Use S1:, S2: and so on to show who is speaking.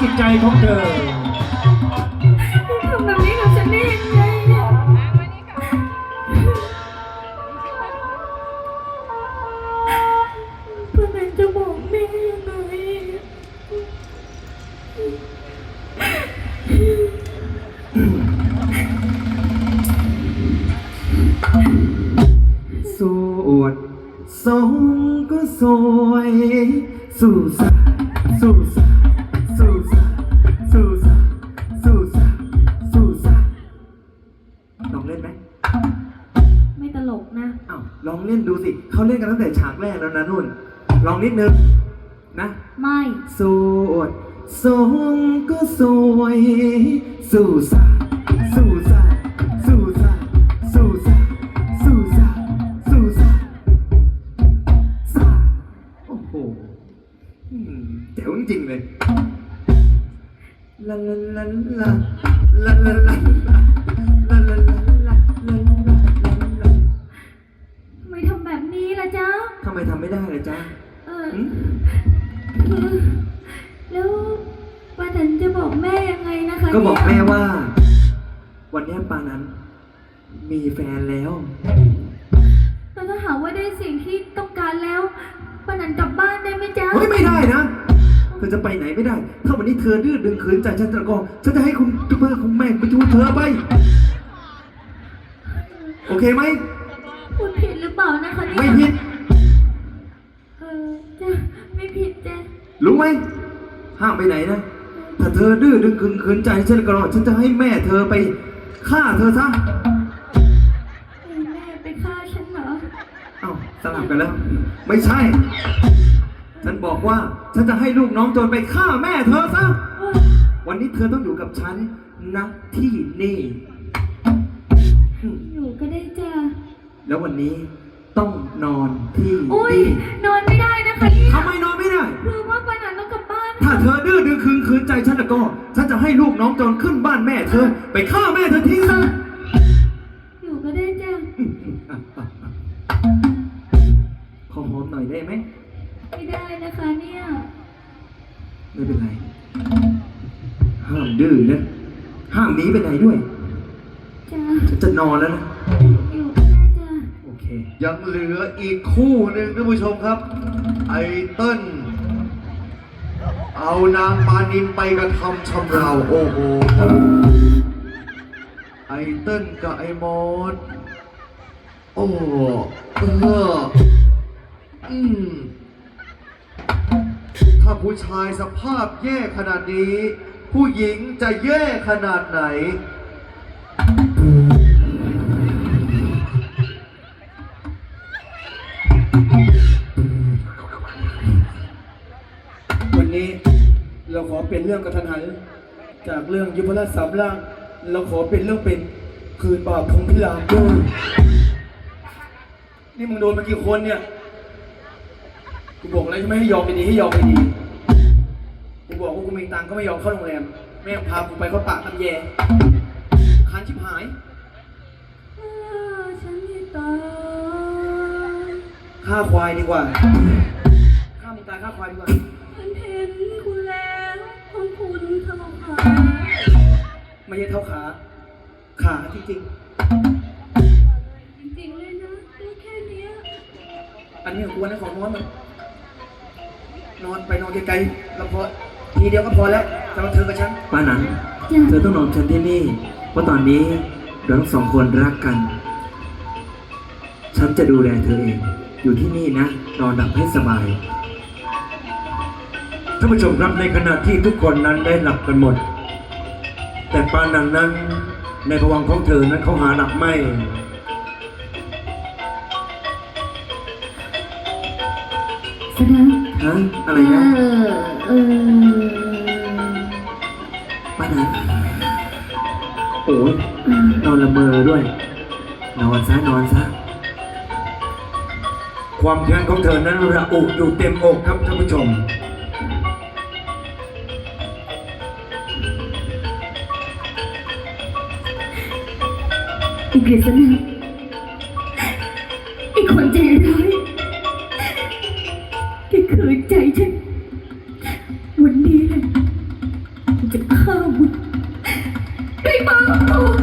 S1: จิตใจของเธอ
S2: ทำแบบนี้กับฉันได้ยังไงเนี่ยเพื่อนจะบอกแม่ยังไง
S1: สวดทรงก็สวย สู่สาสู่สาย เล่นดูสิ เขาเล่นกันตั้งแต่ฉากแรกแล้วนะนุ่น ลองนิดนึงนะ
S2: ไม่
S1: สวยสงก็สวย สู่ซาสู่ซาสู่ซาสู่ซาสู่ซาสู่ซาซาโอ้โหเจ๋งจริงเลยลาลาลาลาลาลาลา
S2: ก็
S1: บอกแม่
S2: เนี่ย
S1: ว่า วันนี้ปานั้น มีแฟนแล้ว
S2: แล้วถ้าหากว่าได้สิ่งที่ต้องการแล้วป้านันกลับบ้านได้ไหมจ๊ะ
S1: เฮ้ยไม่ได้นะเธอจะไปไหนไม่ได้ ถ้าวันนี้เธอดื้อดึงขืนใจฉันตะกอนฉันจะให้คุณพ่อคุณแม่ไปชูเธอไป โอเคไหม
S2: พูดผิดหรือเปล่านะคะเนี่ย
S1: ไม่ผิด
S2: เออจ้ะไม่ผิดจ้ะ
S1: รู้ไหมห้ามไปไหนนะ ถ้าเธอดื้อดึงขืนขืนใจฉันตะกอนฉันจะให้แม่เธอไปฆ่าเธอซะ
S2: ให้แม่ไปฆ่าฉันเหรอ
S1: เอ้าสลับกันแล้ว ไม่ใช่ ฉันบอกว่าฉันจะให้ลูกน้องโจรไปฆ่าแม่เธอซะ
S2: เออ
S1: วันนี้เธอต้องอยู่กับฉันนะที่นี่อืม
S2: อยู่ก็ได้จ้ะ
S1: แล้ววันนี้ต้องนอนที่
S2: อุ้ย
S1: นี่
S2: นอนไม่ได้นะคะเนี่ย
S1: ทำไมนอนไม่ได้
S2: คือว่าป้านันต้องกลับบ้าน
S1: ถ้าเธอดื้อดึงคืนคืนใจฉันแล้วก็ ฉันจะให้ลูกน้องโจรขึ้นบ้านแม่เธอ ไปฆ่าแม่เธอทิ้งซะ
S2: อยู่ก็ได้จ้ะ
S1: อืมอืมอะอะอะขอหอมหน่อยได้ไหม
S2: ไม่ได้นะคะเนี่ย
S1: ไม่เป็นไร ห้ามดื้อนะห้ามหนีไปไหนด้วย
S2: จ้ะ
S1: ฉันจะนอนแล้วนะ
S2: อยู่ก็ได้จ้ะ
S1: โอเค
S3: ยังเหลืออีกคู่หนึ่งท่านผู้ชมครับ ไอเติ้ล เอานางปานินไปกระทำชำเราโอ้โห ไอเติ้ลกับไอมอสโอ้เอออืมถ้าผู้ชายสภาพแย่ขนาดนี้ ผู้หญิงจะแย่ขนาดไหน
S4: เราขอเป็นเรื่องกระทันหันจากเรื่องยุพราชสามล่าง เราขอเป็นเรื่องเป็นคืนบาปของพิรามด้วยนี่มึงโดนมากี่คนเนี่ยกูบอกแล้วใช่ให้ยอมไปดีให้ยอมไปดีกูบอกว่ากูมีตังค์ก็ไม่ยอมเข้าโรงแรมแม่งพากูไปเข้าปากตำแย่คันชิบหาย
S2: ฉันตาย
S4: ฆ่าควายดีกว่าฆ่ามึงตายฆ่าควายดีกว่า ใช่เท่าขา ขาจริง
S2: จริงๆเลยนะได้แค่เนี้ย
S4: ๆ อันนี้ของกูนะของน้อยมันนอนไปนอนไกลๆแล้วพอทีเดียวก็พอแล้วสำหรับเธอกับฉัน
S1: ป้านั้น
S2: จ้ะ
S1: เธอต้องนอนฉันที่นี่ เพราะตอนนี้เราทั้งสองคนรักกัน ฉันจะดูแลเธอเอง อยู่ที่นี่นะ นอนหลับให้สบาย ท่านผู้ชมครับในขณะที่ทุกคนนั้นได้หลับกันหมด แต่ปานันนั้นในภวังค์ของเธอนั้นเขาหาหลับไม่
S2: แสดง
S1: ฮะ อะไรนะ
S2: เออเออ
S1: ป้านันโอ้ยนอนละเมอด้วย นอนซะ นอนซะ ความแค้นของเธอนั้นระอุอยู่เต็มอกครับท่านผู้ชม
S2: อีกฤษณาไอ้คนใจร้ายที่เคยใจฉัน วันนี้แหลจะฆ่ามึงด้วยากกู